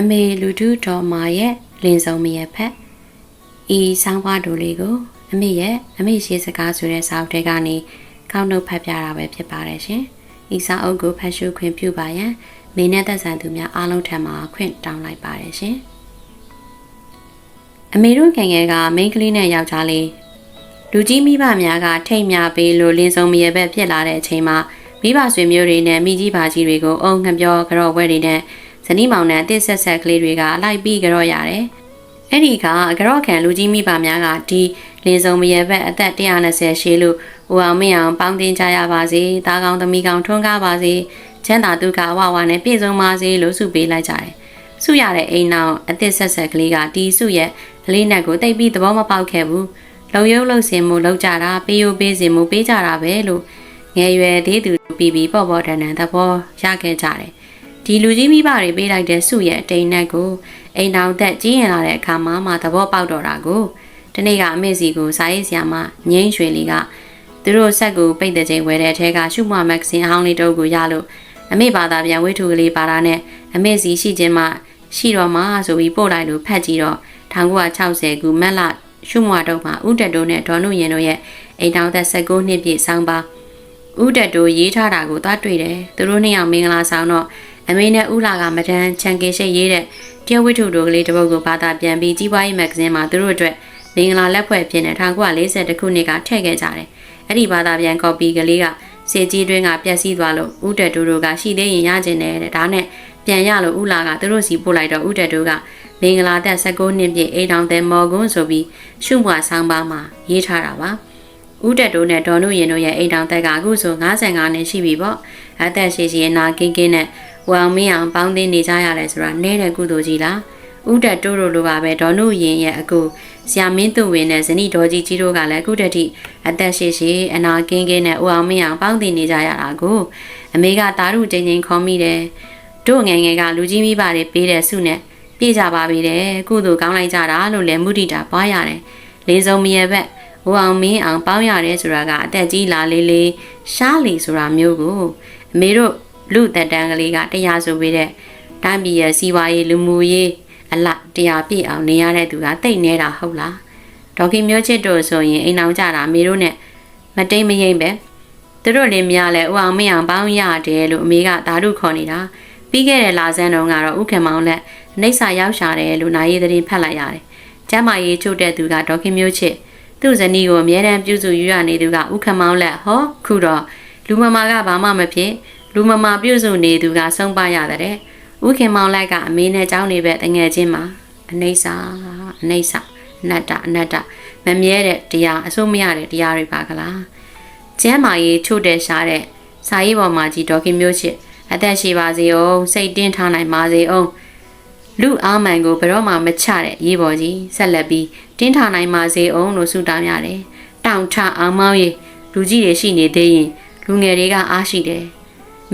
အမေလူထုတော်မာရဲ့လင်းဆုံးမရဲ့ဖက်ဤဆောင်းပါးတို့လေးကို အမေရဲ့အမေရှိစကားဆိုတဲ့စာအုပ်တွေကနေကောက်နှုတ်ဖတ်ပြတာပဲဖြစ်ပါတယ်ရှင်ဤစာအုပ်ကိုဖတ်ရှုခွင့်ပြုပါရန်မင်းနဲ့သက်ဆိုင်သူများအားလုံးထံမှခွင့်တောင်းလိုက်ပါတယ်ရှင်အမေတို့ငယ်ငယ်ကမိန်းကလေးနဲ့ယောက်ျားလေးလူကြီးမိဘများကထိတ်မြပေးလို့လင်းဆုံးမရဲ့ဘက်ဖြစ်လာတဲ့အချိန်မှာမိဘဆွေမျိုးတွေနဲ့မိကြီးပါကြီးတွေကိုအုံငပြောကြော့ဝဲတွေနဲ့ ဇနီးမောင်နဲ့အတစ်ဆက်ဆက်ကလေးတွေကလိုက်ပြီးကြော့ရတယ်။အဲ့ဒီကကြော့ခံလူကြီးမိဘများကဒီလင်းဆုံးမရဲ့ဘက်အသက်120ရှည်လို့ဦးအောင်မင်းအောင်ပေါင်းတင်ကြရပါစေ။သားကောင်းသမီးကောင်းထွန်းကားပါစေ။ချမ်းသာဒုက္ခဝဝနဲ့ပြည့်စုံပါစေလို့ဆုပေးလိုက်ကြတယ်။ဆုရတဲ့အိမ်နောက်အသက်ဆက်ဆက်ကလေးကဒီဆုရဲ့အလေးနက်ကိုတိတ်ပြီးသဘောမပေါက်ခဲ့ဘူး။လုံရုပ်လုံစင်မှုလောက်ကြတာပေးယိုပေးစင်မှုပေးကြတာပဲလို့ငယ်ရွယ်သေးသူပြီးပြီးပေါ့ပေါ့တန်တန်သဘောရခဲ့ကြတယ်။ ဒီလူကြီးမိဘတွေပေးလိုက်တဲ့ဆုရဲ့အတိမ်နက်ကိုအိမ်တော်သက်ကြီးရင်လာတဲ့အခါမှာမှသဘောပေါက်တော့တာကိုဒီနေ့ကအမေစီကိုစာရေးဆရာမငိမ့်ရွှေလီကသူတို့ဆက်ကိုပိတ်တဲ့ချိန်ဝယ်တဲ့အထက်ကရှုမမဂ္ဂဇင်းအဟောင်းလေးတုပ်ကိုရလို့အမေဘာသာပြန်ဝိထုကလေးပါတာနဲ့အမေစီရှိခြင်းမှရှိတော့မှဆိုပြီးပို့လိုက်လို့ဖတ်ကြည့်တော့1960ခုမက်လရှုမွာတော့မှာဥတက်တိုးနဲ့ဒေါ်နုရင်တို့ရဲ့အိမ်တော်သက်19နှစ်ပြည့်ဆောင်းပါဥတက်တိုးရေးထားတာကိုသွားတွေ့တယ်သူတို့နှစ်ယောက်မင်္ဂလာဆောင်တော့ အမေနဲ့ဥလာကမတန်းချန်ကေရှိရေးတဲ့တရဝိထုတို့ကလေးတစ်ပုဒ်ကိုဘာသာပြန်ပြီးကြီးပွားရေးမဂ္ဂဇင်းမှာသူတို့အတွက်မင်္ဂလာလက်ဖွဲ့ဖြစ်နေ1940ခုနှစ်ကထည့်ခဲ့ကြတယ်အဲ့ဒီဘာသာပြန်ကော်ပီကလေးကစေကြီးတွင်းကပြက်စီးသွားလို့ဥတက်တိုးတို့ကရှိသေးရင်ရကျင်တယ်တဲ့ဒါနဲ့ပြန်ရလို့ဥလာကသူတို့စီပို့လိုက်တော့ဥတက်တိုးကမင်္ဂလာသက်19နှစ်ပြည့်အိမ်တော်တဲ့မော်ကွန်းဆိုပြီးရှုမွာဆောင်းပါးမှာရေးထားတာပါဦးတက်တိုးနဲ့ဒေါ်နုရင်တို့ရဲ့အိမ်တောင်သက်ကအခုဆို55နှစ်ရှိပြီပေါ့အသက်ရှိရှိနာကင်းကင်းနဲ့ ဝအောင်မင်းအောင်ပေါင်းသိနေကြရတယ်ဆိုတာနဲတဲ့ကုသိုလ်ကြီးလားဦးတက်တိုးတို့လိုပါပဲဒေါ်နုရင်ရဲ့အကူဆရာမင်းသူဝင်နဲ့ဇနီးဒေါ်ကြီးကြီးတို့ကလည်းအခုတည်းထိအသက်ရှိရှိအနာကင်းကင်းနဲ့ဝအောင်မင်းအောင်ပေါင်းသိနေကြရတာကိုအမေကတာရုချင်းချင်းခေါ်မိတယ်တို့ငယ်ငယ်ကလူကြီးမိဘတွေပေးတဲ့ဆုနဲ့ပြေးကြပါပြီတဲ့ကုသိုလ်ကောင်းလိုက်ကြတာလို့လည်းမုဒိတာပွားရတယ်လေးစုံမရဘက်ဟိုအောင်မင်းအောင်ပေါင်းရတယ်ဆိုတာကအသက်ကြီးလာလေးလေးရှားလီဆိုတာမျိုးကိုအမေတို့ လူတက်တန်းကလေးကတရားဆိုပေးတဲ့တိုင်းပြည်ရဲ့စီးပွားရေးလူမှုရေးအလတရားပြည့်အောင်နေရတဲ့သူကတိတ်နေတာဟုတ်လားဒေါက်ခင်မျိုးချစ်တို့ဆိုရင်အိမ်အောင်ကြတာအမေတို့နဲ့မတိမ်မရင်ပဲသူတို့လည်းများလဲဦးအောင်မင်းအောင်ပေါင်းရတယ်လို့အမေကဓာတုခေါ်နေတာပြီးခဲ့တဲ့လာဆန်းတုန်းကတော့ဥက္ကမောင်လက်နှိပ်စာရောက်ရှာတယ်လို့နာရီသတင်းဖတ်လိုက်ရတယ်ကျမ်းမာရေးချုပ်တဲ့သူကဒေါက်ခင်မျိုးချစ်သူ့ဇနီးကိုအမြဲတမ်းပြုစုယူရနေသူကဥက္ကမောင်လက်ဟောခုတော့လူမမာကဘာမှမဖြစ် လူမမာပြုစုနေသူကဆုံးပါရတဲ့ဥက္ကမောင်လက်ကအမေနဲ့ကြောင်းနေပဲတငယ်ချင်းမှာအနေစာအနေစာအနတ္တအနတ္တမမြဲတဲ့တရားအစိုးမရတဲ့တရားတွေပါကလားကျမ်းမာရေးချုပ်တဲ့ရှားတဲ့စာရေးပေါ်မှာကြီးဒေါခင်မျိုးချစ်အသက်ရှိပါစေအောင်စိတ်တင်းထားနိုင်ပါစေအောင်လူအားမှန်ကိုဘယ်တော့မှမချတဲ့ရေးပေါ်ကြီးဆက်လက်ပြီးတင်းထားနိုင်ပါစေအောင်လို့ဆုတောင်းရတယ်။တောင်ထအောင်မောင်းရေလူကြီးတွေရှိနေသေးရင်လူငယ်တွေကအားရှိတယ်။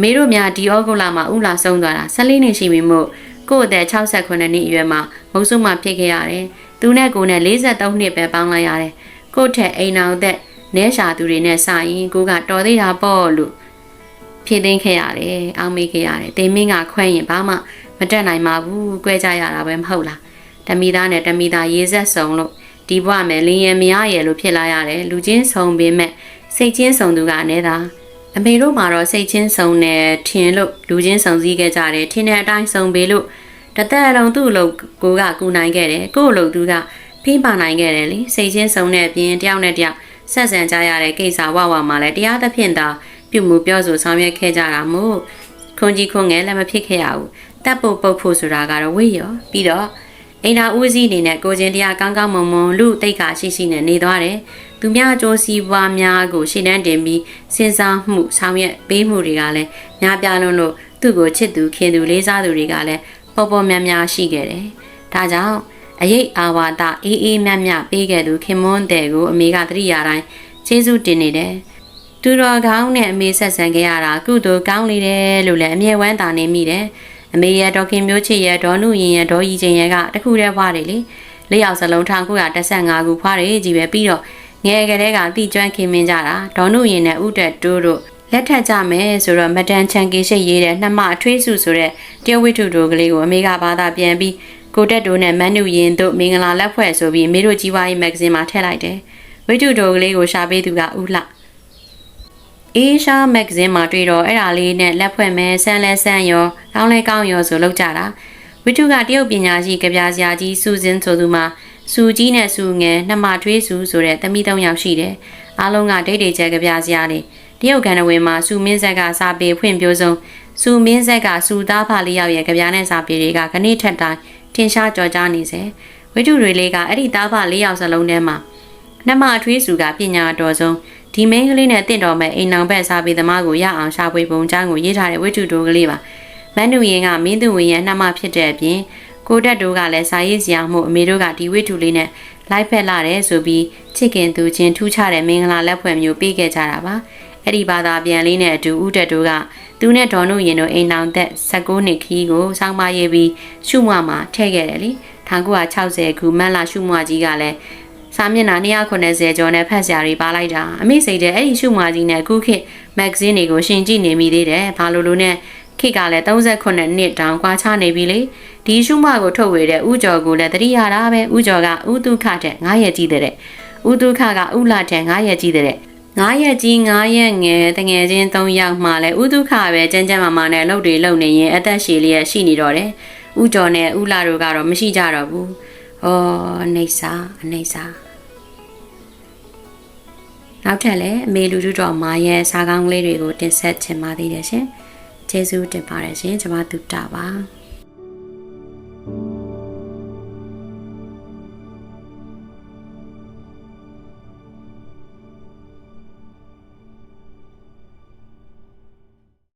မေတို့များဒီဩဂုတ်လမှာဥလာဆုံးသွားတာ14နှစ်ရှိပြီမို့ကို့အသက်68နှစ်အရွယ်မှာမုံစုမှဖြစ်ခဲ့ရတယ်။သူနဲ့ကိုနဲ့43နှစ်ပဲပေါင်းလိုက်ရတယ်။ကို့ထက်အိမ်အောင်သက်နဲရှာသူတွေနဲ့စာရင်ကိုကတော်သေးတာပေါ့လို့ဖြည့်သိမ်းခဲ့ရတယ်။အောင်းမေးခဲ့ရတယ်။တိမ်မင်းကခွဲရင်ဘာမှမတက်နိုင်ပါဘူး။ကြွဲကြရတာပဲမဟုတ်လား။တမီသားနဲ့တမီသားရေးဆက်စုံလို့ဒီဘဝမယ်လင်းရမရရဲ့လို့ဖြစ်လာရတယ်။လူချင်းဆုံးပေမဲ့စိတ်ချင်းဆုံးသူကအနေသာ အမေတို့မှာတော့စိတ်ချင်းဆုံးနဲ့ထင်လို့လူချင်းဆုံးစည်းခဲ့ကြတယ်ထင်တဲ့အတိုင်းဆုံးပေလို့တသက်အလုံးသူ့အလုပ်ကိုကကူနိုင်ခဲ့တယ်ကို့အလုပ်သူကဖိပါနိုင်ခဲ့တယ်လေစိတ်ချင်းဆုံးတဲ့အပြင်တယောက်နဲ့တယောက်ဆက်ဆံကြရတဲ့ကိစ္စဝဝမှာလည်းတရားသဖြင့်သာပြုမှုပြောဆိုဆောင်ရွက်ခဲ့ကြတာမို့ခွန်ကြီးခွန်ငယ်လည်းမဖြစ်ခဲ့ရဘူးတပ်ဖို့ပုတ်ဖို့ဆိုတာကတော့ဝေ့ရောပြီးတော့ အိန္ဒာဦးစီးအနေနဲ့ကိုချင်းတရားကောင်းကောင်းမွန်မွန်လူတိတ်ခါရှိရှိနဲ့နေသွားတယ်သူများအကျိုးစီးပွားများကိုရှင်းတန်းတင်ပြီးစဉ်းစားမှုဆောင်ရွက်ပေးမှုတွေကလည်းများပြားလွန်းလို့သူ့ကိုချစ်သူခင်သူလေးစားသူတွေကလည်းပေါ်ပေါ်များများရှိခဲ့တယ်ဒါကြောင့်အရေးအာဝါဒအေးအေးမြတ်မြတ်ပေးခဲ့သူခင်မွန်းတဲ့ကိုအမေကတတိယတိုင်းကျေးဇူးတင်နေတယ်သူတော်ကောင်းနဲ့အမေဆက်ဆံခဲ့ရတာကုသိုလ်ကောင်းနေတယ်လို့လည်းအမြဲဝမ်းသာနေမိတယ် အမေရဲ့ဒေါခင်မျိုးချစ်ရဲ့ဒေါနုရင်ရဲ့ဒေါ်ကြီးချင်းရဲ့ကတခုတည်းဖွားတယ်လေလက်ရောက်စလုံး1915ခုဖွားတယ်ကြီးပဲပြီးတော့ငယ်ကလေးကတိကျွမ်းခင်မင်းကြတာဒေါနုရင်နဲ့ဥတက်တိုးတို့လက်ထပ်ကြမယ်ဆိုတော့မတန်ချန်ကေရှိတ်ရေးတဲ့နှမအထွေးစုဆိုတဲ့တရဝိထုတို့ကလေးကိုအမေကဘာသာပြန်ပြီးကိုတက်တို့နဲ့မန်းနုရင်တို့မင်္ဂလာလက်ဖွဲ့ဆိုပြီးအမေတို့ကြီးပွားရေးမဂ္ဂဇင်းမှာထည့်လိုက်တယ်ဝိထုတို့ကလေးကိုရှာပေးသူကဦးလှ အေးရှာမဂ္ဂဇင်းမှာတွေ့တော့အဲ့ဒါလေးနဲ့လက်ဖွဲ့မဲဆန်းလဲဆန်းရောကောင်းလဲကောင်းရောဆိုလောက်ကြတာဝိထုကတရုတ်ပညာရှိကြပြစရာကြီးစူဇင်းဆိုသူမှာစူကြီးနဲ့စူငယ်နှမထွေးစုဆိုတဲ့သမီးသုံးယောက်ရှိတယ်အားလုံးကဒိတ်ဒိတ်ကျဲကြပြစရာလေးတရုတ်ကန်နဝင်မှာစူမင်းဆက်ကစာပေဖွင့်ပြဆုံးစူမင်းဆက်ကစူသားဖလေးယောက်ရဲ့ကြပြားနဲ့စာပေတွေကခဏထက်တိုင်းထင်ရှားကြော်ကြားနေစေဝိတုတွေလေးကအဲ့ဒီသားဖလေးယောက်စလုံးထဲမှာနှမအထွေးစုကပညာတော်ဆုံး ဒီမင်းကလေးနဲ့တင့်တော်မဲ့အိမ်နောင်ဘက်စာပေသမားကိုရအောင်ရှာဖွေပုံချမ်းကိုရေးထားတဲ့ဝိတုတို့ကလေးပါမန်းနူရင်ကမင်းသူဝင်ရဲ့နှမဖြစ်တဲ့အပြင်ကိုတက်တို့ကလည်းစာရေးစရာမှုအမေတို့ကဒီဝိတုလေးနဲ့လိုက်ဖက်လာတယ်ဆိုပြီးချစ်ခင်သူချင်းထူးခြားတဲ့မင်္ဂလာလက်ဖွဲ့မျိုးပေးခဲ့ကြတာပါအဲ့ဒီဘာသာပြန်လေးနဲ့အတူဦးတက်တို့ကသူနဲ့ဒေါ်နုရင်တို့အိမ်နောင်သက်16နှစ်ခီးကိုစောင်းမရေးပြီးရှုမွားမှာထည့်ခဲ့တယ်လေ1960ခုမတ်လရှုမွားကြီးကလည်း စာမျက်နှာ290ကျော်နဲ့ဖတ်စရာတွေပါလိုက်တာအမိစိတ်တဲ့အဲ့ဒီရှုမွားကြီးနဲ့အခုခေတ်မဂ္ဂဇင်းတွေကိုရှင်ကြည့်နေမိသေးတယ်ဘာလို့လို့နဲ့ခေတ်ကလည်း38နှစ်တောင်ကွာခြားနေပြီလေဒီရှုမွားကိုထုတ်ဝေတဲ့ဥကျော်ကိုလည်းတတိရတာပဲဥကျော်ကဥတုခတဲ့9ရက်ကြီးတဲ့ဥတုခကဥလာတဲ့9ရက်ကြီးတဲ့ငါးရက်ကြီးငါးရက်ငယ်တငယ်ချင်း၃ယောက်မှလည်းဥဒုခပဲကြမ်းကြမ်းမာမာနဲ့လှုပ်တွေလှုပ်နေရင်အသက်ရှည်လျက်ရှိနေတော့တယ်။ဥကျော်နဲ့ဥလာတို့ကတော့မရှိကြတော့ဘူး။အော်အနေစာအနေစာ နောက်ထပ်လည်းအမေလူတို့တော်မာရဲ့စားကောင်းလေးတွေကိုတင်ဆက်ချင်ပါသေးတယ်ရှင်။ကျေးဇူးတင်ပါတယ်ရှင်။ကျွန်မတူတာပါ။